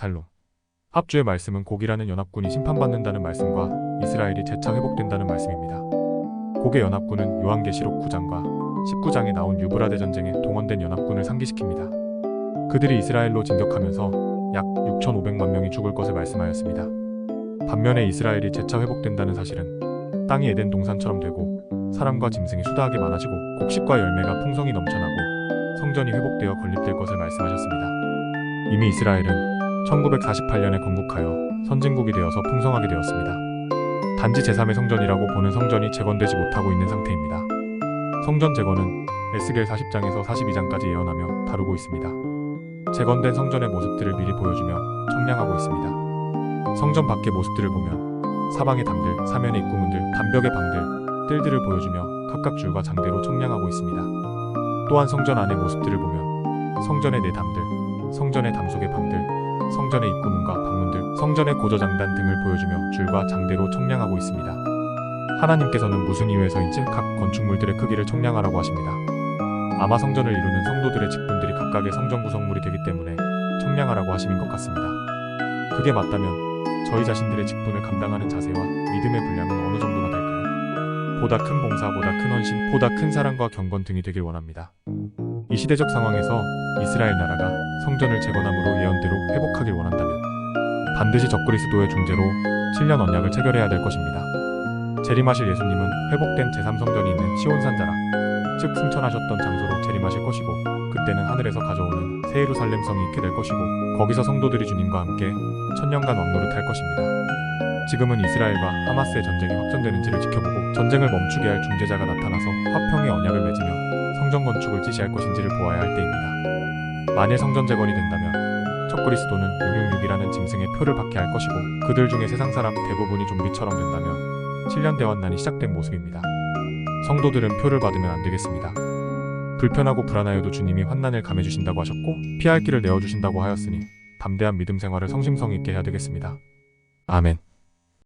압살롬. 합주의 말씀은 곡이라는 연합군이 심판받는다는 말씀과 이스라엘이 재차 회복된다는 말씀입니다. 곡의 연합군은 요한계시록 9장과 19장에 나온 유브라데 전쟁에 동원된 연합군을 상기시킵니다. 그들이 이스라엘로 진격하면서 약 6,500만 명이 죽을 것을 말씀하였습니다. 반면에 이스라엘이 재차 회복된다는 사실은 땅이 에덴 동산처럼 되고 사람과 짐승이 수다하게 많아지고 곡식과 열매가 풍성히 넘쳐나고 성전이 회복되어 건립될 것을 말씀하셨습니다. 이미 이스라엘은 1948년에 건국하여 선진국이 되어서 풍성하게 되었습니다. 단지 제3의 성전이라고 보는 성전이 재건되지 못하고 있는 상태입니다. 성전 재건은 에스겔 40장에서 42장까지 예언하며 다루고 있습니다. 재건된 성전의 모습들을 미리 보여주며 청량하고 있습니다. 성전 밖의 모습들을 보면 사방의 담들, 사면의 입구문들, 담벽의 방들, 뜰들을 보여주며 각각 줄과 장대로 청량하고 있습니다. 또한 성전 안의 모습들을 보면 성전의 네 담들, 성전의 담속의 방들, 성전의 입구문과 방문들, 성전의 고저장단 등을 보여주며 줄과 장대로 청량하고 있습니다. 하나님께서는 무슨 이유에서인지 각 건축물들의 크기를 청량하라고 하십니다. 아마 성전을 이루는 성도들의 직분들이 각각의 성전 구성물이 되기 때문에 청량하라고 하심인 것 같습니다. 그게 맞다면 저희 자신들의 직분을 감당하는 자세와 믿음의 분량은 어느 정도나 될까요? 보다 큰 봉사, 보다 큰 헌신, 보다 큰 사랑과 경건 등이 되길 원합니다. 이 시대적 상황에서 이스라엘 나라가 성전을 재건함으로 예언대로 회복하길 원한다면 반드시 적그리스도의 중재로 7년 언약을 체결해야 될 것입니다. 재림하실 예수님은 회복된 제3성전이 있는 시온산자라 즉 승천하셨던 장소로 재림하실 것이고 그때는 하늘에서 가져오는 새 예루살렘 성이 있게 될 것이고 거기서 성도들이 주님과 함께 천년간 왕노릇할 것입니다. 지금은 이스라엘과 하마스의 전쟁이 확전되는지를 지켜보고 전쟁을 멈추게 할 중재자가 나타나서 화평의 언약을 맺으며 성전 건축을 지시할 것인지를 보아야 할 때입니다. 만일 성전 재건이 된다면 적그리스도는 666이라는 짐승의 표를 받게 할 것이고 그들 중에 세상 사람 대부분이 좀비처럼 된다면 7년 대환난이 시작된 모습입니다. 성도들은 표를 받으면 안 되겠습니다. 불편하고 불안하여도 주님이 환난을 감해 주신다고 하셨고 피할 길을 내어 주신다고 하였으니 담대한 믿음 생활을 성심성 있게 해야 되겠습니다. 아멘.